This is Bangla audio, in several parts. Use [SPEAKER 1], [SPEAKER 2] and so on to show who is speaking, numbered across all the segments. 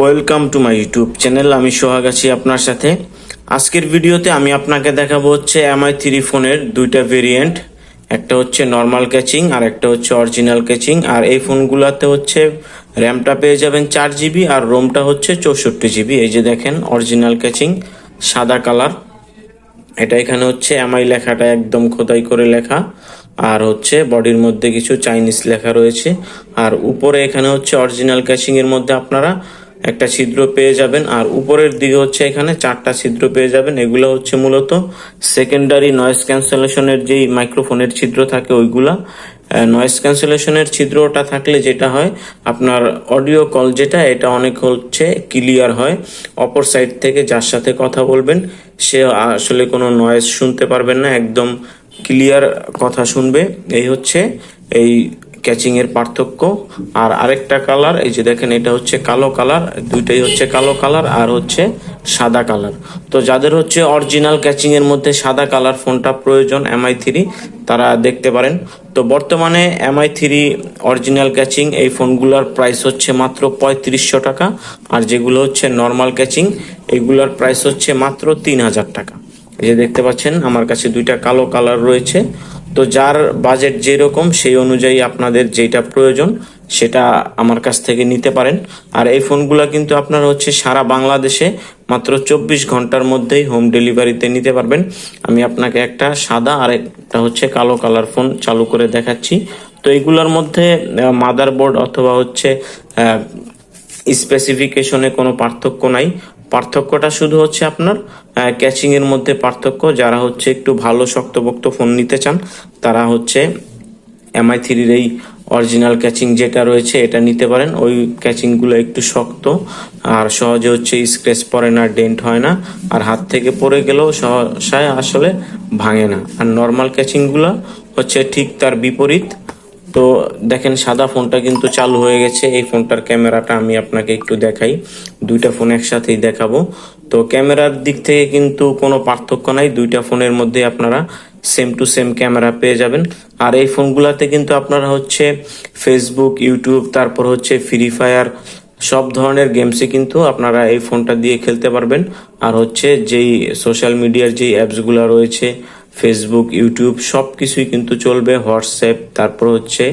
[SPEAKER 1] Welcome to my YouTube channel, আমি সোহাগ আছি আপনার সাথে। আজকের ভিডিওতে আমি আপনাকে দেখাবো হচ্ছে এমআই থ্রি ফোনের দুইটা ভেরিয়েন্ট একটা হচ্ছে নর্মাল ক্যাচিং আর একটা হচ্ছে অরিজিনাল ক্যাচিং আর এই ফোনগুলোতে হচ্ছে র্যামটা পেয়ে যাবেন চার জিবি আর রোমটা হচ্ছে চৌষট্টি জিবি এই যে দেখেন অরিজিনাল ক্যাচিং সাদা কালার এটা এখানে হচ্ছে এমআই লেখাটা একদম খোদাই করে লেখা। আর হচ্ছে বডির মধ্যে কিছু চাইনিজ লেখা রয়েছে। আর উপরে এখানে হচ্ছে অরিজিনাল ক্যাচিংয়ের মধ্যে আপনারা একটা ছিদ্র পেয়ে যাবেন, আর উপরের দিকে হচ্ছে এখানে চারটা ছিদ্র পেয়ে যাবেন। এগুলো হচ্ছে মূলত সেকেন্ডারি নয়েজ ক্যান্সেলেশনের যেই মাইক্রোফোনের ছিদ্র থাকে, ওইগুলা। নয়েজ ক্যান্সেলেশনের ছিদ্রটা থাকলে যেটা হয়, আপনার অডিও কল যেটা, এটা অনেক হচ্ছে ক্লিয়ার হয়। অপর সাইড থেকে যার সাথে কথা বলবেন, সে আসলে কোনো নয়েজ শুনতে পারবেন না, একদম ক্লিয়ার কথা শুনবে। এই হচ্ছে এই ক্যাচিং এর পার্থক্য। আর আরেকটা কালার এই যে দেখেন, এটা হচ্ছে কালো কালার দুইটাই হচ্ছে কালো কালার আর হচ্ছে সাদা কালার তো যাদের হচ্ছে অরিজিনাল ক্যাচিং এর মধ্যে সাদা কালার ফোনটা প্রয়োজন এমআই থ্রি তারা দেখতে পারেন। তো বর্তমানে এমআই থ্রি অরিজিনাল ক্যাচিং এই ফোনগুলোর প্রাইস হচ্ছে মাত্র পঁয়ত্রিশশো টাকা। আর যেগুলো হচ্ছে নর্মাল ক্যাচিং এগুলোর প্রাইস হচ্ছে মাত্র তিন হাজার টাকা। এই যে দেখতে পাচ্ছেন, আমার কাছে দুইটা কালো কালার রয়েছে। তো যার বাজেট যেরকম, সেই অনুযায়ী আপনাদের যেটা প্রয়োজন, সেটা আমার কাছ থেকে নিতে পারেন। আর এই ফোনগুলো কিন্তু আপনার হচ্ছে সারা বাংলাদেশে মাত্র চব্বিশ ঘণ্টার মধ্যেই হোম ডেলিভারিতে নিতে পারবেন। আমি আপনাকে একটা সাদা আর একটা হচ্ছে কালো কালার ফোন চালু করে দেখাচ্ছি। তো এইগুলোর মধ্যে মাদারবোর্ড অথবা হচ্ছে স্পেসিফিকেশনে কোনো পার্থক্য নাই। পার্থক্যটা শুধু হচ্ছে আপনার ক্যাচিং এর মধ্যে পার্থক্য। যারা হচ্ছে একটু ভালো শক্তপোক্ত ফোন নিতে চান, তারা হচ্ছে এমআই থ্রির এই অরিজিনাল ক্যাচিং যেটা রয়েছে, এটা নিতে পারেন। ওই ক্যাচিংগুলো একটু শক্ত, আর সহজে হচ্ছে স্ক্র্যাচ পড়ে না ডেন্ট হয় না, আর হাত থেকে পড়ে গেলেও সহসায় আসলে ভাঙে না। আর নর্মাল ক্যাচিংগুলো হচ্ছে ঠিক তার বিপরীত। তো দেখেন সাদা ফোনটা কিন্তু চালু হয়ে গেছে। এই ফোনটার ক্যামেরাটা আমি আপনাকে একটু দেখাই। দুইটা ফোন একসাথেই দেখাবো। তো ক্যামেরার দিক থেকে কিন্তু কোনো পার্থক্য নাই। দুইটা ফোনের মধ্যে আপনারা সেম টু সেম ক্যামেরা পেয়ে যাবেন। আর এই ফোনগুলোতে কিন্তু আপনারা হচ্ছে ফেসবুক ইউটিউব তারপর হচ্ছে ফ্রি ফায়ার সব ধরনের গেমসই কিন্তু আপনারা এই ফোনটা দিয়ে খেলতে পারবেন। আর হচ্ছে যেই সোশ্যাল মিডিয়ার যেই অ্যাপসগুলো রয়েছে ফেসবুক ইউটিউব সব কিছুই কিন্তু চলবে হোয়াটসঅ্যাপ তারপর হচ্ছে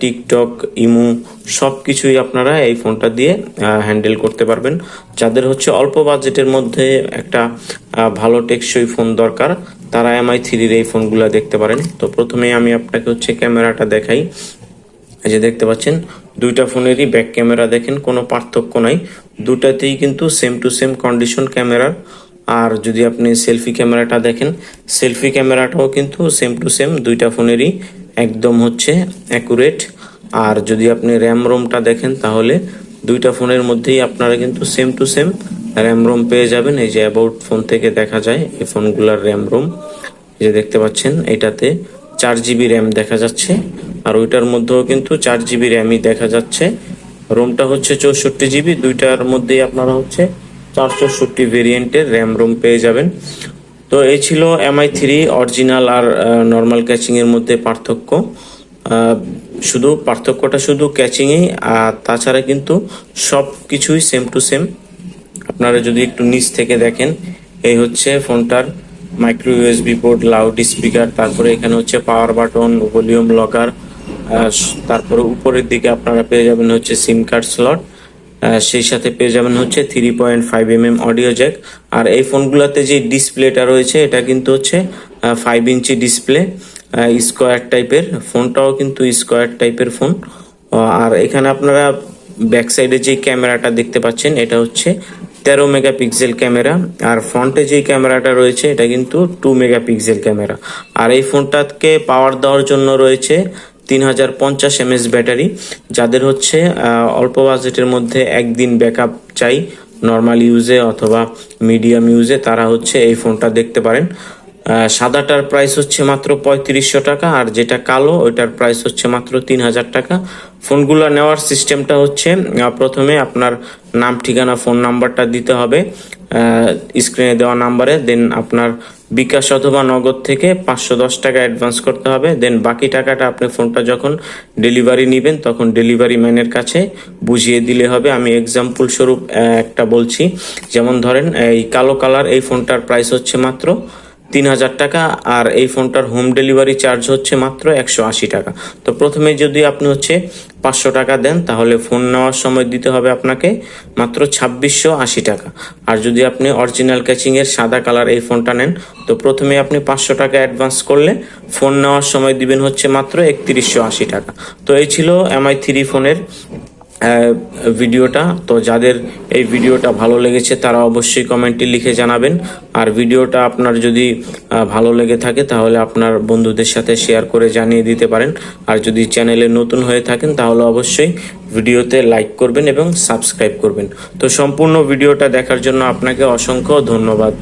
[SPEAKER 1] টিকটক ইমু সব কিছুই আপনারা এই ফোনটা দিয়ে হ্যান্ডেল করতে পারবেন। যাদের হচ্ছে অল্প বাজেটের মধ্যে একটা ভালো টেকসই ফোন দরকার, তারা এমআই থ্রির এই ফোনগুলো দেখতে পারেন। তো প্রথমে আমি আপনাকে হচ্ছে ক্যামেরাটা দেখাই। এই যে দেখতে পাচ্ছেন, দুইটা ফোনেরই ব্যাক ক্যামেরা দেখেন, কোনো পার্থক্য নাই। দুটাতেই কিন্তু সেম টু সেম কন্ডিশন ক্যামেরার আর যদি আপনি সেলফি ক্যামেরাটা দেখেন সেলফি ক্যামেরাটাও কিন্তু সেম টু সেম দুইটা ফোনেরই একদম হচ্ছে অ্যাকুরেট আর যদি আপনি র্যাম রোমটা দেখেন, তাহলে দুইটা ফোনের মধ্যেই আপনারা কিন্তু same to same RAM ROM পেয়ে যাবেন। এই যে অ্যাবাউট ফোন থেকে দেখা যায়, এই ফোনগুলোর র্যাম রোম যে দেখতে পাচ্ছেন, এটাতে চার জিবি র্যাম দেখা যাচ্ছে। আর ওইটার মধ্যেও কিন্তু চার জিবি র্যামই দেখা যাচ্ছে। রোমটা হচ্ছে চৌষট্টি জিবি দুইটার মধ্যেই আপনারা হচ্ছে চার চৌষট্টি ভেরিয়েন্টের র্যাম রোম পেয়ে যাবেন। তো এই ছিল এমআই থ্রি অরিজিনাল আর নর্মাল ক্যাচিংয়ের মধ্যে পার্থক্য। শুধু পার্থক্যটা শুধু ক্যাচিংয়েই আর তাছাড়া কিন্তু সব কিছুই সেম টু সেম আপনারা যদি একটু নিচ থেকে দেখেন, এই হচ্ছে ফোনটার micro USB port loud speaker তারপরে এখানে হচ্ছে পাওয়ার বাটন ভলিউম লকার তারপরে উপরের দিকে আপনারা পেয়ে যাবেন হচ্ছে সিম কার্ড স্লট সেই সাথে পেয়ে যাবেন হচ্ছে three point five M M audio jack আর এই ফোনগুলোতে যে ডিসপ্লেটা রয়েছে, এটা কিন্তু হচ্ছে ফাইভ ইঞ্চি ডিসপ্লে স্কোয়ার টাইপের ফোনটাও কিন্তু স্কোয়ার টাইপের ফোন। আর এখানে আপনারা ব্যাক সাইডে যে ক্যামেরাটা দেখতে পাচ্ছেন, এটা হচ্ছে তেরো মেগাপিক্সেল ক্যামেরা। আর ফ্রন্টে যে ক্যামেরাটা রয়েছে, এটা কিন্তু টু মেগাপিক্সেল ক্যামেরা। আর এই ফোনটাকে পাওয়ার দেওয়ার জন্য রয়েছে তিন হাজার পঞ্চাশ এমএস ব্যাটারি, যাদের হচ্ছে অল্প বাজেটের মধ্যে একদিন ব্যাকআপ চাই, নর্মাল ইউজে অথবা মিডিয়াম ইউজে, তারা হচ্ছে এই ফোনটা দেখতে পারেন। সাদাটার প্রাইস হচ্ছে মাত্র পঁয়ত্রিশশো টাকা, আর যেটা কালো, ওইটার প্রাইস হচ্ছে মাত্র তিন হাজার টাকা। ফোনগুলো নেওয়ার সিস্টেমটা হচ্ছে প্রথমে আপনার নাম, ঠিকানা ফোন নাম্বারটা দিতে হবে স্ক্রিনে দেওয়া নাম্বারে দেন আপনার বিকাশ অথবা নগদ থেকে পাঁচশো দশ টাকা অ্যাডভান্স করতে হবে দেন বাকি টাকাটা আপনি ফোনটা যখন ডেলিভারি নেবেন, তখন ডেলিভারি ম্যানের কাছে বুঝিয়ে দিলে হবে। আমি এক্সাম্পল স্বরূপ একটা বলছি। যেমন ধরেন, এই কালো কালার এই ফোনটার প্রাইস হচ্ছে মাত্র তিন হাজার টাকা আর এই ফোনটার হোম ডেলিভারি চার্জ হচ্ছে মাত্র একশো আশি টাকা। তো প্রথমে যদি আপনি হচ্ছে পাঁচশো টাকা দেন, তাহলে ফোন নেওয়ার সময় দিতে হবে আপনাকে মাত্র ছাব্বিশশো আশি টাকা। আর যদি আপনি অরিজিনাল ক্যাচিং এর সাদা কালার এই ফোনটা নেন, তো প্রথমে আপনি পাঁচশো টাকা অ্যাডভান্স করলে ফোন নেওয়ার সময় দিবেন হচ্ছে মাত্র একত্রিশশো আশি টাকা। তো এই ছিল এমআই থ্রি ফোনের ভিডিওটা। তো যাদের এই ভিডিওটা ভালো লেগেছে, তারা অবশ্যই কমেন্টে লিখে জানাবেন। আর ভিডিওটা আপনার যদি ভালো লেগে থাকে, তাহলে আপনার বন্ধুদের সাথে শেয়ার করে জানিয়ে দিতে পারেন। আর যদি চ্যানেলে নতুন হয়ে থাকেন, তাহলে অবশ্যই ভিডিওতে লাইক করবেন এবং সাবস্ক্রাইব করবেন। তো সম্পূর্ণ ভিডিওটা দেখার জন্য আপনাকে অসংখ্য ধন্যবাদ।